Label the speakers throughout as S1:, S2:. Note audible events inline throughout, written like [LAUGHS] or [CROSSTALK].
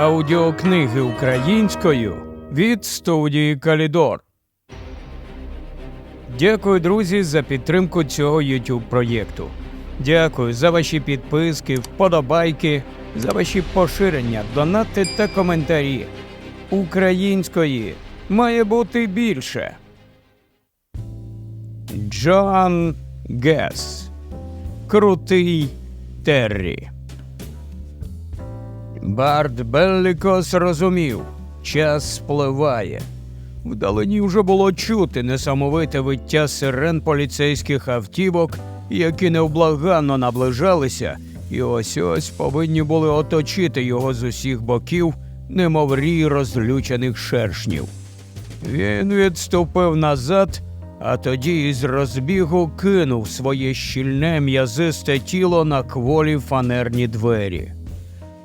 S1: Аудіокниги українською від студії Калідор. Дякую, друзі, за підтримку цього YouTube проєкту. Дякую за ваші підписки, вподобайки, за ваші поширення, донати та коментарі. Української має бути більше. Джон Гес. Крутий Террі. Барт Беллікос розумів, час спливає. Вдалині вже було чути несамовите виття сирен поліцейських автівок, які невблаганно наближалися, і ось ось повинні були оточити його з усіх боків, немов рій розлючених шершнів. Він відступив назад, а тоді із розбігу кинув своє щільне м'язисте тіло на кволі фанерні двері.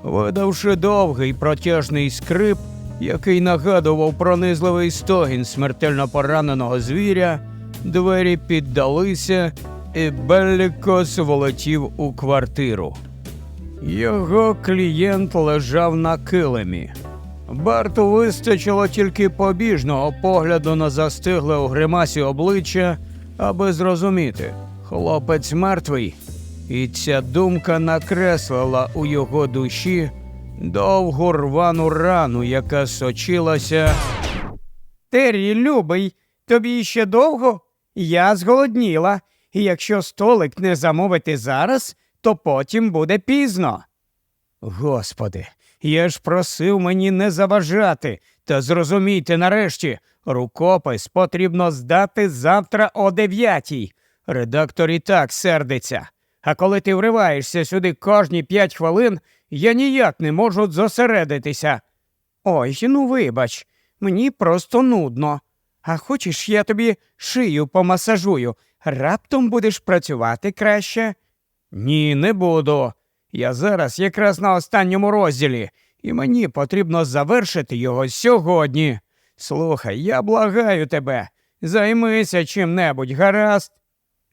S1: Видавши довгий протяжний скрип, який нагадував пронизливий стогін смертельно пораненого звіря, двері піддалися, і Беллікос волетів у квартиру. Його клієнт лежав на килимі. Барту вистачило тільки побіжного погляду на застигле у гримасі обличчя, аби зрозуміти, хлопець мертвий, і ця думка накреслила у його душі довгу рвану рану, яка сочилася.
S2: Террі, любий, тобі ще довго? Я зголодніла, і якщо столик не замовити зараз, то потім буде пізно. Господи, я ж просив мені не заважати, та зрозумійте нарешті, рукопис потрібно здати завтра о дев'ятій. Редактор і так сердиться. А коли ти вриваєшся сюди кожні п'ять хвилин, я ніяк не можу зосередитися. Ой, ну вибач, мені просто нудно. А хочеш, я тобі шию помасажую, раптом будеш працювати краще? Ні, не буду. Я зараз якраз на останньому розділі, і мені потрібно завершити його сьогодні. Слухай, я благаю тебе, займися чим-небудь, гаразд?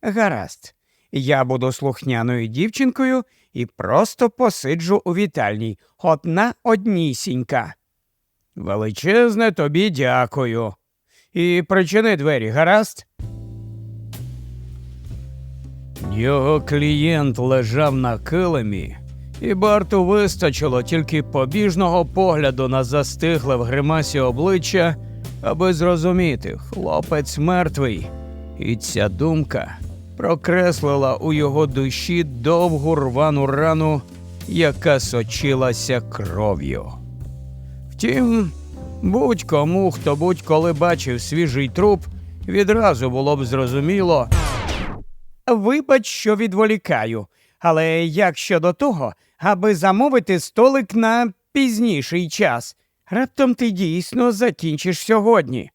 S2: Гаразд. Я буду слухняною дівчинкою і просто посиджу у вітальній, одна однісінька. Величезне тобі дякую. І причини двері, гаразд?
S1: Його клієнт лежав на килимі, і Барту вистачило тільки побіжного погляду на застигле в гримасі обличчя, аби зрозуміти, хлопець мертвий, і ця думка прокреслила у його душі довгу рвану рану, яка сочилася кров'ю. Втім, будь-кому, хто будь-коли бачив свіжий труп, відразу було б зрозуміло.
S2: Вибач, що відволікаю, але як щодо того, аби замовити столик на пізніший час, раптом ти дійсно закінчиш сьогодні.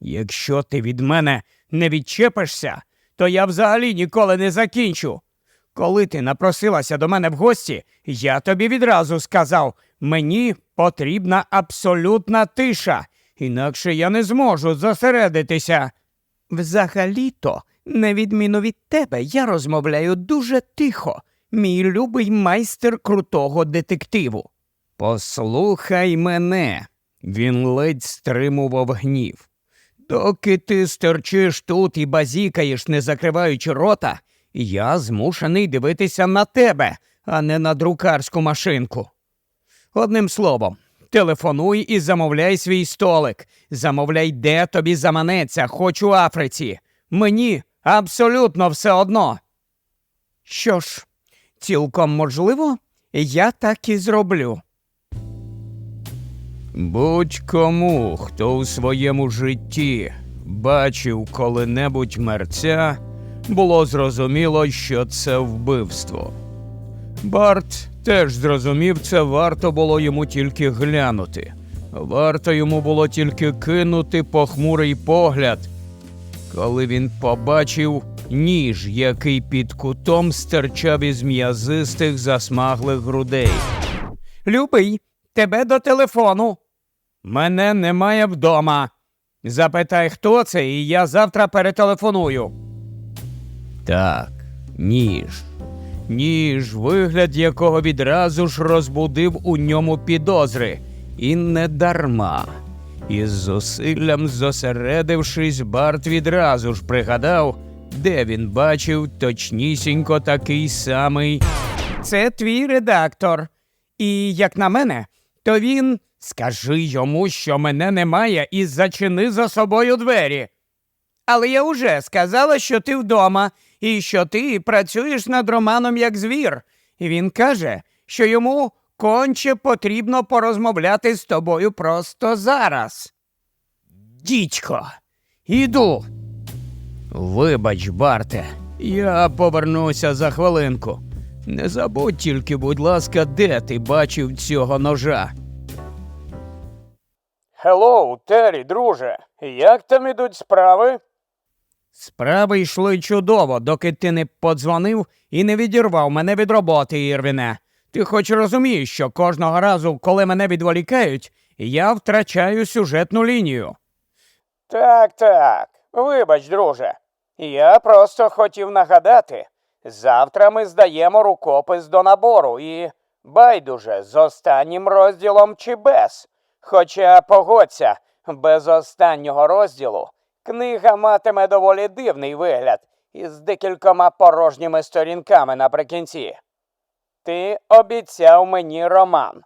S2: Якщо ти від мене не відчепишся, то я взагалі ніколи не закінчу. Коли ти напросилася до мене в гості, я тобі відразу сказав мені потрібна абсолютна тиша, інакше я не зможу зосередитися. Взагалі-то, на відміну від тебе, я розмовляю дуже тихо, мій любий майстер крутого детективу.
S1: Послухай мене. Він ледь стримував гнів. Доки ти стерчиш тут і базікаєш, не закриваючи рота, я змушений дивитися на тебе, а не на друкарську машинку. Одним словом, телефонуй і замовляй свій столик. Замовляй, де тобі заманеться, хоч у Африці. Мені абсолютно все одно.
S2: Що ж, цілком можливо, я так і зроблю.
S1: Будь-кому, хто у своєму житті бачив коли-небудь мерця, було зрозуміло, що це вбивство. Барт теж зрозумів, це варто було йому тільки глянути. Варто йому було тільки кинути похмурий погляд, коли він побачив ніж, який під кутом стирчав із м'язистих засмаглих грудей.
S2: Любий, тебе до телефону.
S1: Мене немає вдома. Запитай, хто це, і я завтра перетелефоную. Так, ніж. ніж, вигляд якого відразу ж розбудив у ньому підозри. І не дарма. Із зусиллям зосередившись, Барт відразу ж пригадав, де він бачив точнісінько такий самий.
S2: Це твій редактор. І, як на мене, то він скажи йому, що мене немає, і зачини за собою двері. Але я уже сказала, що ти вдома, і що ти працюєш над романом як звір. І він каже, що йому конче потрібно порозмовляти з тобою просто зараз. Дідько, іду.
S1: Вибач, Барте, я повернуся за хвилинку. Не забудь тільки, будь ласка, де ти бачив цього ножа.
S2: Хеллоу, Террі, друже, як там ідуть справи? Справи йшли чудово, доки ти не подзвонив і не відірвав мене від роботи, Ірвіне. Ти хоч розумієш, що кожного разу, коли мене відволікають, я втрачаю сюжетну лінію. Так, так. Вибач, друже. Я просто хотів нагадати. Завтра ми здаємо рукопис до набору і байдуже з останнім розділом чи без. Хоча погодься, без останнього розділу книга матиме доволі дивний вигляд із декількома порожніми сторінками наприкінці. Ти обіцяв мені роман.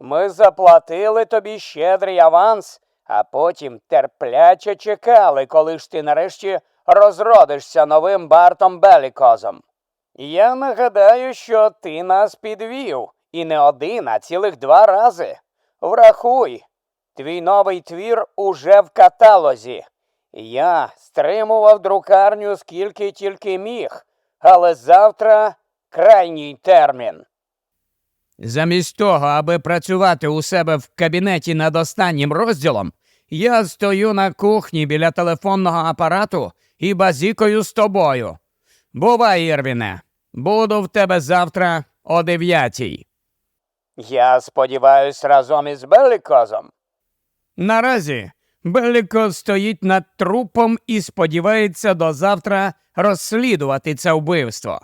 S2: Ми заплатили тобі щедрий аванс, а потім терпляче чекали, коли ж ти нарешті розродишся новим Бартом Белікозом. Я нагадаю, що ти нас підвів, і не один, а цілих два рази. Врахуй, твій новий твір уже в каталозі. Я стримував друкарню скільки тільки міг, але завтра крайній термін.
S1: Замість того, аби працювати у себе в кабінеті над останнім розділом, я стою на кухні біля телефонного апарату і базікою з тобою. Бувай, Ірвіне, буду в тебе завтра о дев'ятій.
S2: Я сподіваюсь, разом із Белікозом.
S1: Наразі Беліко стоїть над трупом і сподівається до завтра розслідувати це вбивство.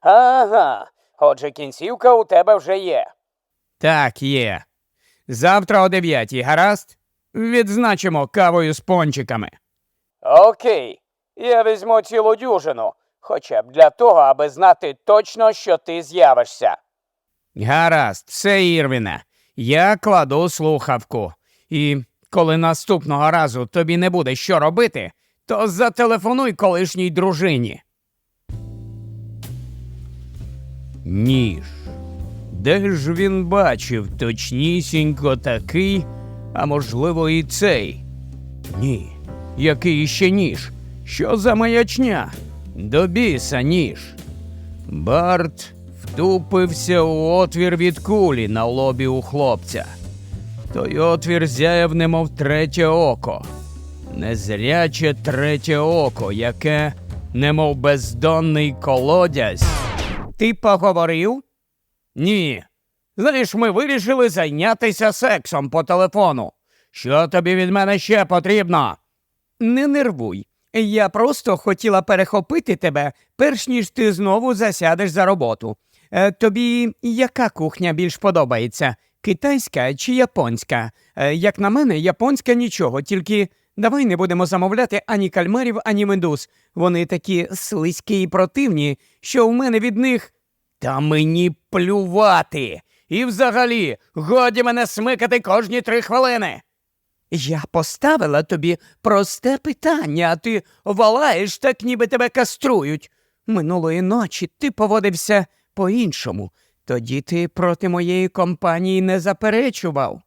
S2: Ага, отже, кінцівка у тебе вже є.
S1: Так, є. Завтра о дев'ятій, гаразд? Відзначимо кавою з пончиками.
S2: Окей, я візьму цілу дюжину, хоча б для того, аби знати точно, що ти з'явишся.
S1: Гаразд, все, Ірвіне. Я кладу слухавку. І коли наступного разу тобі не буде що робити, то зателефонуй колишній дружині. Ніж. Де ж він бачив точнісінько такий, а можливо, і цей? Ні. Який іще ніж? Що за маячня? До біса ніж. Барт втупився у отвір від кулі на лобі у хлопця. Той отвір зяяв, немов третє око. Незряче третє око, яке, немов бездонний колодязь.
S2: Ти поговорив?
S1: Ні. Знаєш, ми вирішили зайнятися сексом по телефону. Що тобі від мене ще потрібно?
S2: Не нервуй. Я просто хотіла перехопити тебе, перш ніж ти знову засядеш за роботу. Е, тобі яка кухня більш подобається? Китайська чи японська? Е, як на мене, японська нічого, тільки давай не будемо замовляти ані кальмарів, ані медуз. Вони такі слизькі і противні, що в мене від них.
S1: Та мені плювати. І взагалі, годі мене смикати кожні три хвилини.
S2: Я поставила тобі просте питання, а ти валаєш так, ніби тебе каструють. Минулої ночі ти поводився по-іншому. Тоді ти проти моєї компанії не заперечував.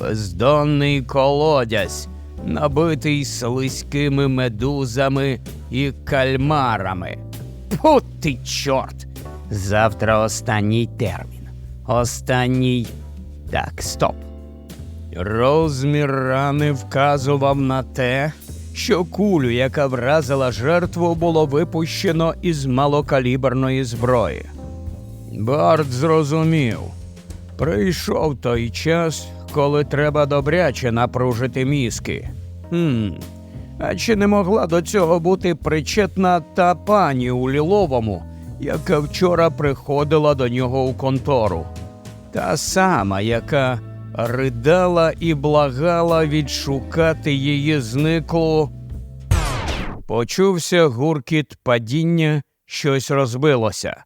S1: Бездонний колодязь, набитий слизькими медузами і кальмарами. Пу ти чорт! Завтра останній термін. Останній. Так, стоп. Розмір рани вказував на те, що кулю, яка вразила жертву, було випущено із малокаліберної зброї. Барт зрозумів. Прийшов той час, коли треба добряче напружити мізки. Хм. А чи не могла до цього бути причетна та пані у ліловому, яка вчора приходила до нього у контору. Та сама, яка ридала і благала відшукати її зниклу. Почувся гуркіт падіння, щось розбилося.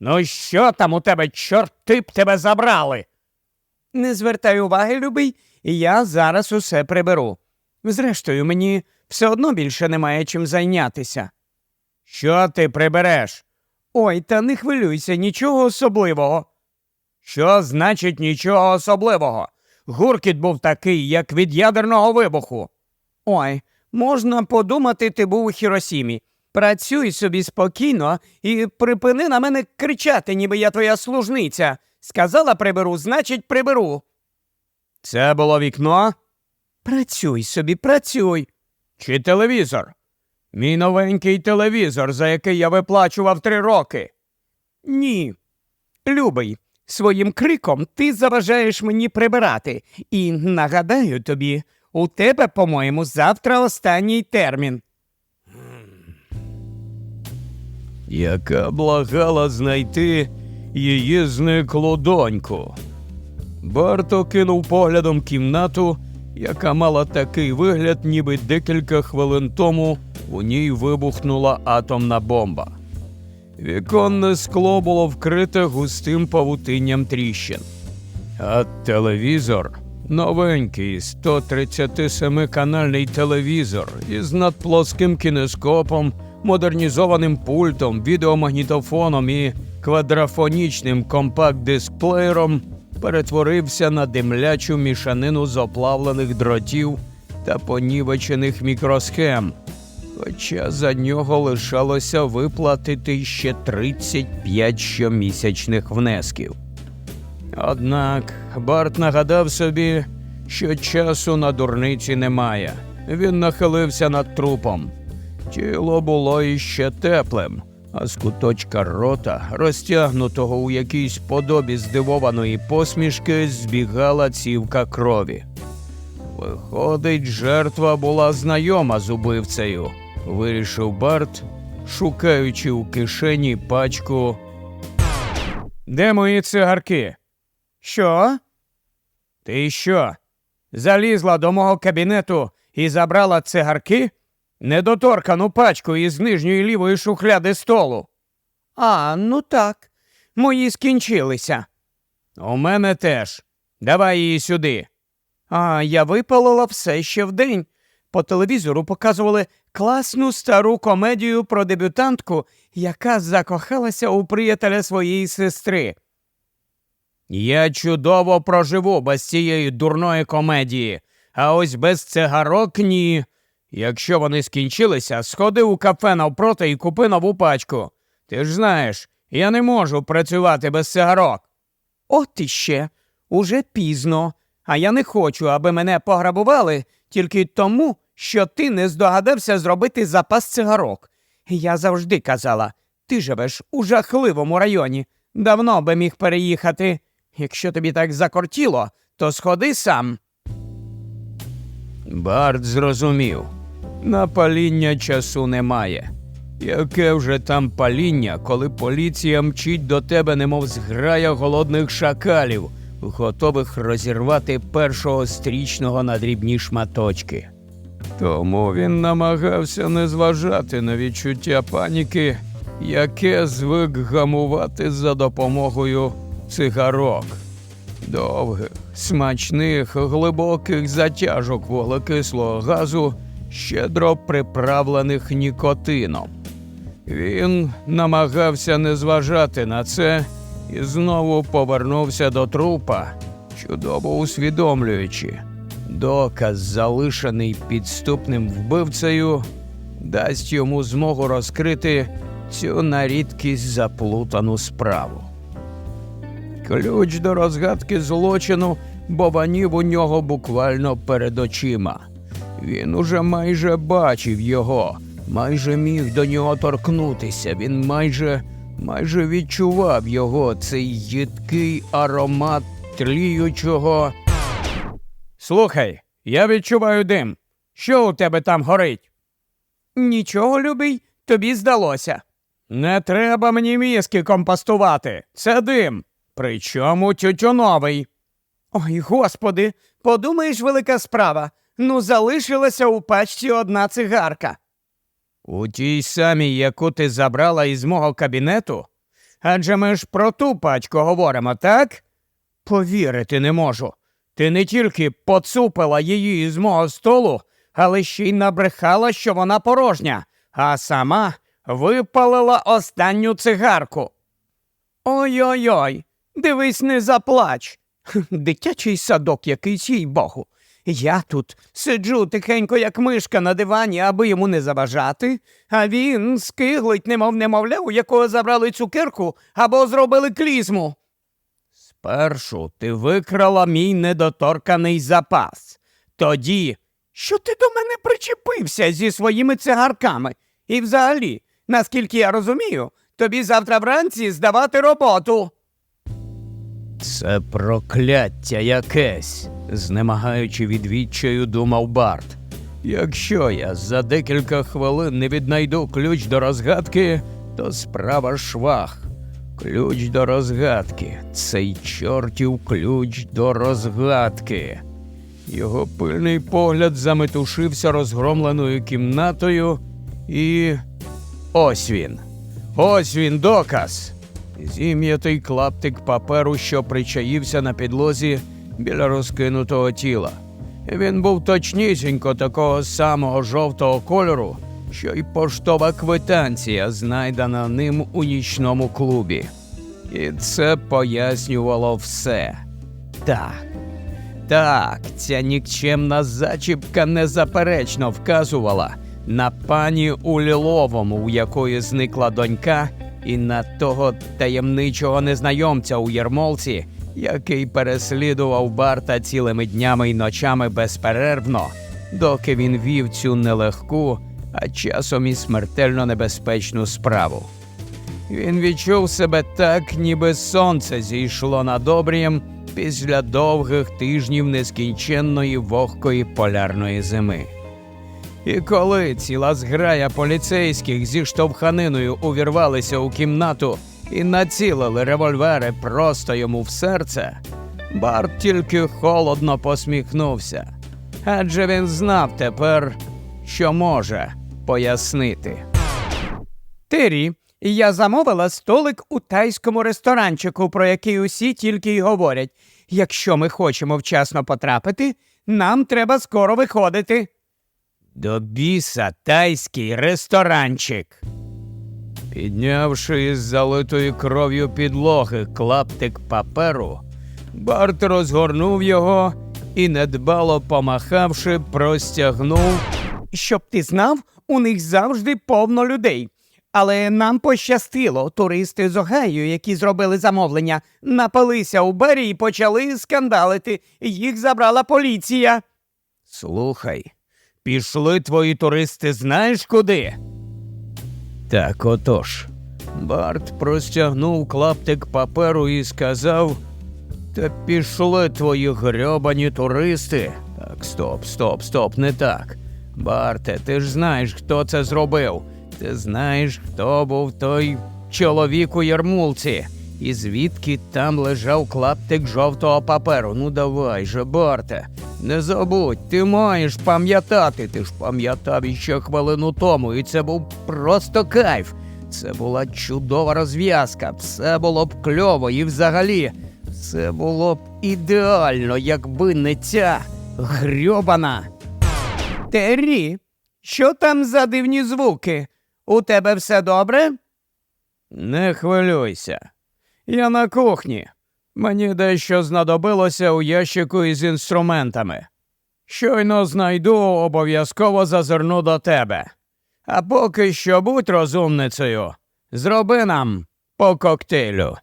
S2: Ну що там у тебе, чорти б тебе забрали? Не звертай уваги, любий, я зараз усе приберу. Зрештою, мені все одно більше немає чим зайнятися.
S1: Що ти прибереш?
S2: Ой, та не хвилюйся, нічого особливого.
S1: Що значить нічого особливого? Гуркіт був такий, як від ядерного вибуху.
S2: Ой, можна подумати, ти був у Хіросімі. Працюй собі спокійно і припини на мене кричати, ніби я твоя служниця. Сказала приберу, значить приберу.
S1: Це було вікно
S2: Працюй собі, працюй.
S1: чи телевізор? Мій новенький телевізор, за який я виплачував три роки.
S2: Ні. Любий, своїм криком ти заважаєш мені прибирати. І нагадаю тобі, у тебе, по-моєму, завтра останній термін.
S1: яка благала знайти її зниклу доньку. Барто кинув поглядом кімнату, яка мала такий вигляд, ніби декілька хвилин тому у ній вибухнула атомна бомба. Віконне скло було вкрите густим павутинням тріщин. А телевізор новенький 137-канальний телевізор із надплоским кінескопом, модернізованим пультом, відеомагнітофоном і квадрафонічним компакт-дисплеєром перетворився на димлячу мішанину з оплавлених дротів та понівечених мікросхем. Хоча за нього лишалося виплатити ще 35 щомісячних внесків. Однак Барт нагадав собі, що часу на дурниці немає. Він нахилився над трупом. Тіло було іще теплим, а з куточка рота, розтягнутого у якійсь подобі здивованої посмішки, збігала цівка крові. Виходить, жертва була знайома з убивцею, вирішив Барт, шукаючи у кишені пачку. Де мої цигарки?
S2: Що?
S1: Ти що? Залізла до мого кабінету і забрала цигарки? Недоторкану пачку із нижньої лівої шухляди столу.
S2: А, ну так. Мої скінчилися.
S1: У мене теж. Давай її сюди.
S2: А я випалила все ще вдень. По телевізору показували класну стару комедію про дебютантку, яка закохалася у приятеля своєї сестри.
S1: Я чудово проживу без цієї дурної комедії, а ось без цигарок ні. Якщо вони скінчилися, сходи у кафе навпроти і купи нову пачку. Ти ж знаєш, я не можу працювати без цигарок.
S2: От іще, уже пізно, а я не хочу, аби мене пограбували тільки тому, що ти не здогадався зробити запас цигарок. Я завжди казала, ти живеш у жахливому районі, давно би міг переїхати. Якщо тобі так закортіло, то сходи сам.
S1: Барт зрозумів. На паління часу немає. Яке вже там паління, коли поліція мчить до тебе, немов зграя голодних шакалів, готових розірвати першого стрічного на дрібні шматочки. Тому він намагався не зважати на відчуття паніки, яке звик гамувати за допомогою цигарок. Довгих, смачних, глибоких затяжок вуглекислого газу, щедро приправлених нікотином. Він намагався не зважати на це і знову повернувся до трупа, чудово усвідомлюючи. Доказ, залишений підступним вбивцею, дасть йому змогу розкрити цю на рідкість заплутану справу. Ключ до розгадки злочину бованів у нього буквально перед очима. Він уже майже бачив його, майже міг до нього торкнутися. Він майже, майже відчував його, цей їдкий аромат тліючого. Слухай, я відчуваю дим. Що у тебе там горить?
S2: Нічого, любий, тобі здалося. Не треба мені мізки компостувати. Це дим. Причому тютюновий. Ой, господи, подумаєш, велика справа. Ну, залишилася у пачці одна цигарка. У тій самій, яку ти забрала із мого кабінету? Адже ми ж про ту пачку говоримо, так? Повірити не можу. Ти не тільки поцупила її із мого столу, але ще й набрехала, що вона порожня, а сама випалила останню цигарку. Ой-ой-ой, дивись, не заплач. Дитячий садок якийсь, їй богу. Я тут сиджу тихенько, як мишка на дивані, аби йому не заважати, а він скиглить, немов немовля, у якого забрали цукерку або зробили клізму. Спершу ти викрала мій недоторканий запас. Тоді, що ти до мене причепився зі своїми цигарками? І взагалі, наскільки я розумію, тобі завтра вранці здавати роботу.
S1: Це прокляття якесь, знемагаючи від відчаю, думав Барт. Якщо я за декілька хвилин не віднайду ключ до розгадки, то справа швах. Ключ до розгадки. Цей чортів ключ до розгадки. Його пильний погляд заметушився розгромленою кімнатою, і ось він. Ось він доказ. Зім'ятий клаптик паперу, що причаївся на підлозі біля розкинутого тіла. Він був точнісінько такого самого жовтого кольору, що й поштова квитанція, знайдена ним у нічному клубі. І це пояснювало все. Так, так, ця нікчемна зачіпка незаперечно вказувала на пані у Ліловому, у якої зникла донька, і на того таємничого незнайомця у Єрмолці, який переслідував Барта цілими днями й ночами безперервно, доки він вів цю нелегку, а часом і смертельно небезпечну справу. Він відчув себе так, ніби сонце зійшло над обрієм після довгих тижнів нескінченної вогкої полярної зими. І коли ціла зграя поліцейських зі штовханиною увірвалися у кімнату і націлили револьвери просто йому в серце, Барт тільки холодно посміхнувся, адже він знав тепер, що може пояснити.
S2: Тері, я замовила столик у тайському ресторанчику, про який усі тільки й говорять. Якщо ми хочемо вчасно потрапити, нам треба скоро виходити.
S1: До біса тайський ресторанчик. Піднявши із залитої кров'ю підлоги клаптик паперу, Барт розгорнув його і, недбало помахавши, простягнув.
S2: Щоб ти знав, у них завжди повно людей. Але нам пощастило, туристи з Огайо, які зробили замовлення, напалися у барі і почали скандалити. Їх забрала поліція.
S1: Слухай, пішли твої туристи знаєш куди? Так отож. Барт простягнув клаптик паперу і сказав: Та пішли твої грьобані туристи. Так, стоп, стоп, стоп, не так. Барте, ти ж знаєш, хто це зробив. Ти знаєш, хто був той чоловік у ярмулці. І звідки там лежав клаптик жовтого паперу. Ну давай же, Барте, не забудь, ти маєш пам'ятати. Ти ж пам'ятав іще хвилину тому, і це був просто кайф. Це була чудова розв'язка, все було б кльово і взагалі все було б ідеально, якби не ця грьобана.
S2: Террі, що там за дивні звуки? У тебе все добре?
S1: Не хвилюйся. Я на кухні. Мені дещо знадобилося у ящику із інструментами. Щойно знайду, обов'язково зазирну до тебе. А поки що будь розумницею. Зроби нам по коктейлю.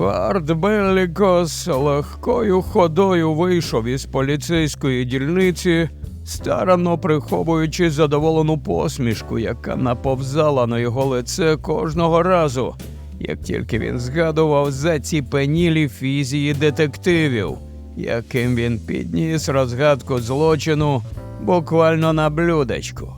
S1: Барт Беллікос легкою ходою вийшов із поліцейської дільниці, старанно приховуючи задоволену посмішку, яка наповзала на його лице кожного разу, як тільки він згадував заціпенілі фізії детективів, яким він підніс розгадку злочину буквально на блюдечку.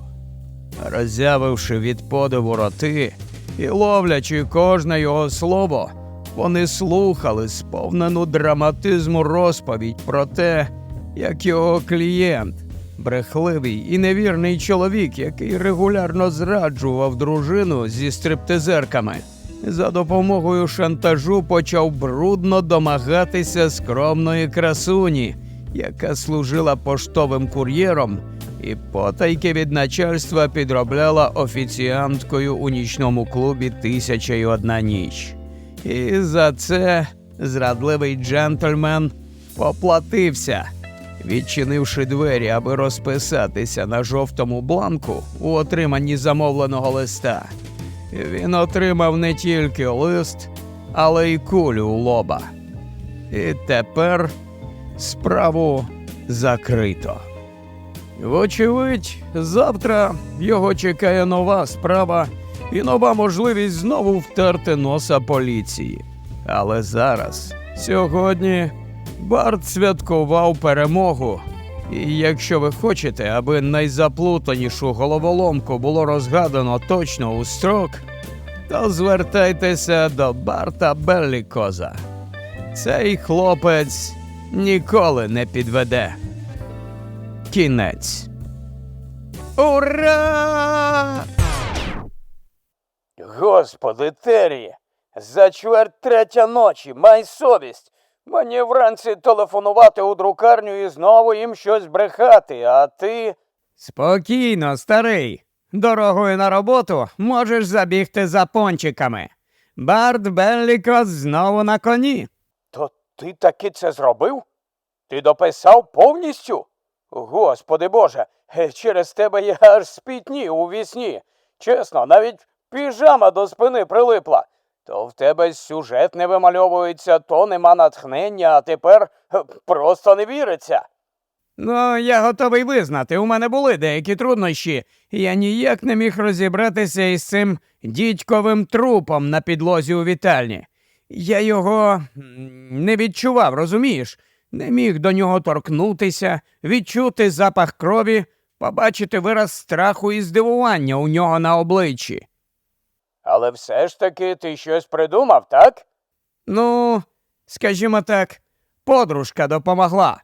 S1: Роззявивши від подиву роти і ловлячи кожне його слово, вони слухали сповнену драматизму розповідь про те, як його клієнт, брехливий і невірний чоловік, який регулярно зраджував дружину зі стриптизерками, за допомогою шантажу почав брудно домагатися скромної красуні, яка служила поштовим кур'єром і потайки від начальства підробляла офіціанткою у нічному клубі Тисяча й одна ніч. І за це зрадливий джентльмен поплатився, відчинивши двері, аби розписатися на жовтому бланку у отриманні замовленого листа. Він отримав не тільки лист, але й кулю у лоба. І тепер справу закрито. Вочевидь, завтра його чекає нова справа і нова можливість знову втерти носа поліції. Але зараз, сьогодні, Барт святкував перемогу. І якщо ви хочете, аби найзаплутанішу головоломку було розгадано точно у строк, то звертайтеся до Барта Беллікоза. Цей хлопець ніколи не підведе. Кінець. Ура!
S3: Господи, Террі, за чверть третя ночі, май совість. Мені вранці телефонувати у друкарню і знову їм щось брехати, а ти.
S2: Спокійно, старий. Дорогою на роботу можеш забігти за пончиками. Барт Беллікос знову на коні.
S3: То ти таки це зробив? Ти дописав повністю? Господи Боже, через тебе я аж спітнів у вісні. Чесно, навіть піжама до спини прилипла. То в тебе сюжет не вимальовується, то нема натхнення, а тепер е, просто не віриться.
S2: Ну, я готовий визнати, у мене були деякі труднощі, я ніяк не міг розібратися із цим дідьковим трупом на підлозі у вітальні. Я його не відчував, розумієш? Не міг до нього торкнутися, відчути запах крові, побачити вираз страху і здивування у нього на обличчі.
S3: Але все ж таки ти щось придумав, так?
S2: Ну, скажімо так, подружка допомогла.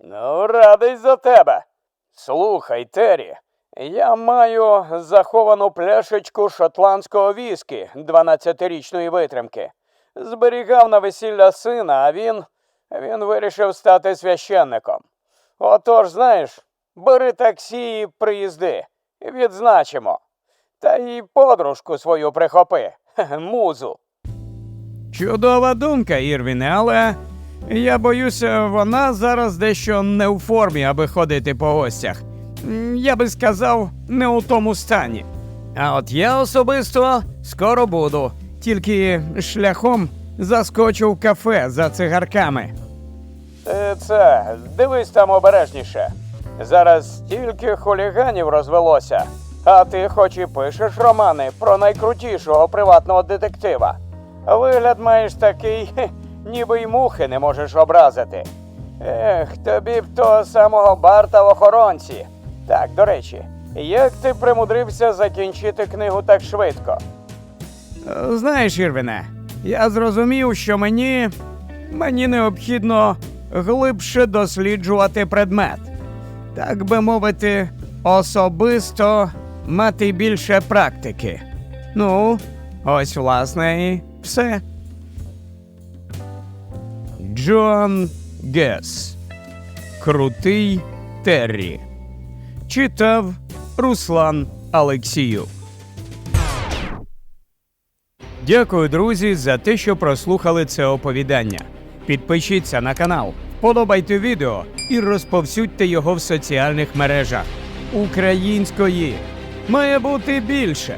S3: Ну, радий за тебе. Слухай, Террі, я маю заховану пляшечку шотландського віскі 12-річної витримки. Зберігав на весілля сина, а він. він вирішив стати священником. Отож, знаєш, бери таксі і приїзди. Відзначимо. Та й подружку свою прихопи, [LAUGHS] музу.
S2: Чудова думка, Ірвіне, але я боюся, вона зараз дещо не у формі, аби ходити по гостях. Я би сказав, не у тому стані. А от я особисто скоро буду, тільки шляхом заскочу в кафе за цигарками.
S3: Е, Це, дивись там обережніше. Зараз стільки хуліганів розвелося, а ти хоч і пишеш романи про найкрутішого приватного детектива. Вигляд маєш такий, [LAUGHS] ніби й мухи не можеш образити. Ех, тобі б того самого Барта в охоронці. Так, до речі, як ти примудрився закінчити книгу так швидко?
S2: Знаєш, Ірвіне, я зрозумів, що мені. мені необхідно глибше досліджувати предмет. Так би мовити, особисто мати більше практики. Ну, ось власне і все.
S1: Джон Гес. Крутий Террі. Читав Руслан Алексіюк. Дякую, друзі, за те, що прослухали це оповідання. Підпишіться на канал, подобайте відео і розповсюдьте його в соціальних мережах. Української має бути більше.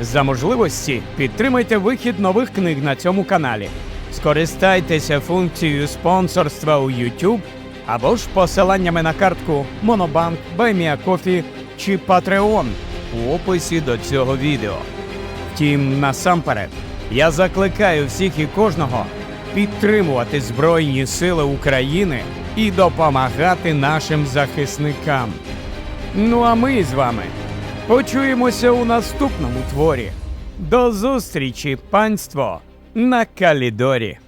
S1: За можливості підтримайте вихід нових книг на цьому каналі. Скористайтеся функцією спонсорства у YouTube або ж посиланнями на картку Monobank, BuyMeACoffee чи Patreon у описі до цього відео. Втім, насамперед, я закликаю всіх і кожного підтримувати Збройні Сили України і допомагати нашим захисникам. Ну а ми з вами
S2: Почуємося у наступному творі. До зустрічі, панство, на Калідорі.